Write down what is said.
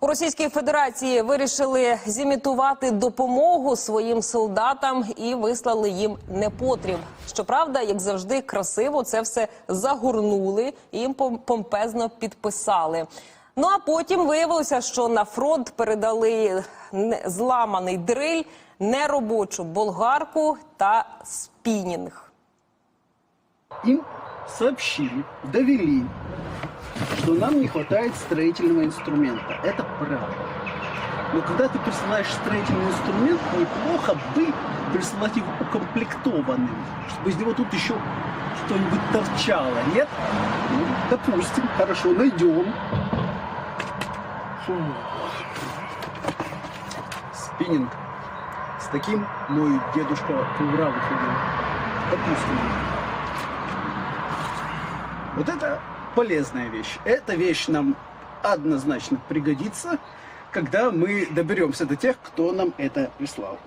У Російській Федерації вирішили зімітувати допомогу своїм солдатам і вислали їм непотріб. Щоправда, як завжди, красиво це все загорнули і їм пом- помпезно підписали. Ну а потім виявилося, що на фронт передали зламаний дриль, неробочу болгарку та спінінг. Им сообщили, довели, что нам не хватает строительного инструмента. Это правда. Но когда ты присылаешь строительный инструмент, неплохо бы присылать его укомплектованным, чтобы из него тут еще что-нибудь торчало, нет? Ну, допустим, хорошо, найдем. Фу. Спиннинг. С таким мой дедушка ура выходил. Допустим. Вот это полезная вещь. Эта вещь нам однозначно пригодится, когда мы доберемся до тех, кто нам это прислал.